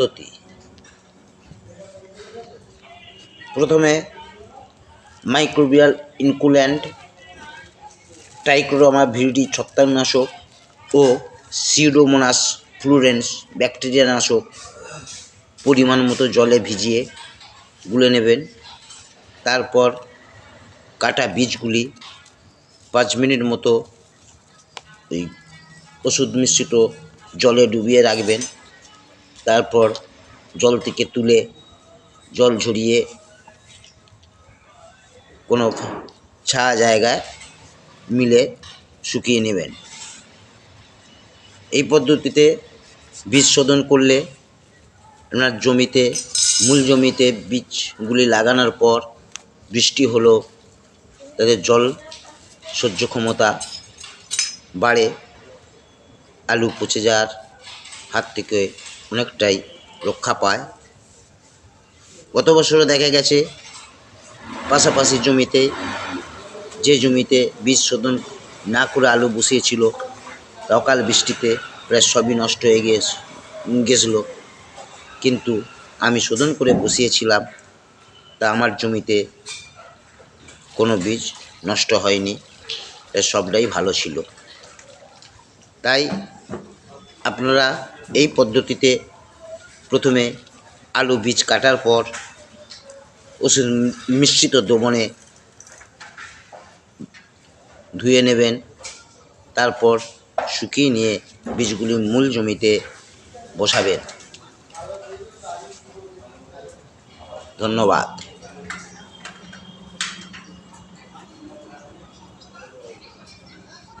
পদ্ধতি। প্রথমে মাইক্রোবিয়াল ইনকুল্যান্ট ট্রাইক্রোমা ভিডি ছত্রাকনাশক ও সিউডোমোনাস ফ্লুরেন্স ব্যাকটেরিয়া নাশক পরিমাণ মতো জলে ভিজিয়ে গুলে নেবেন। তারপর কাটা বীজগুলি পাঁচ মিনিট মতো ওই ওষুধ মিশ্রিত জলে ডুবিয়ে রাখবেন। তারপর জল থেকে তুলে জল ঝরিয়ে কোনো ছায়া জায়গায় মিলে শুকিয়ে নেবেন। এই পদ্ধতিতে বীজ শোধন করলে আপনার জমিতে, মূল জমিতে বীজগুলি লাগানোর পর বৃষ্টি হলো তাদের জল সহ্য ক্ষমতা বাড়ে, আলু পচে যাওয়ার হাত থেকে অনেকটাই রক্ষা পায়। গত বছরও দেখা গেছে, পাশাপাশি জমিতে, যে জমিতে বীজ শোধন না করে আলু বসিয়েছিল, অকাল বৃষ্টিতে প্রায় সবই নষ্ট হয়ে গিয়ে গেছিল। কিন্তু আমি শোধন করে বসিয়েছিলাম, তা আমার জমিতে কোনো বীজ নষ্ট হয়নি সবটাই ভালো ছিল। তাই আপনারা এই পদ্ধতিতে প্রথমে আলু বীজ কাটার পর ওষুধ মিশ্রিত দ্রবণে ধুয়ে নেবেন। তারপর শুকিয়ে নিয়ে বীজগুলি মূল জমিতে বসাবেন। ধন্যবাদ।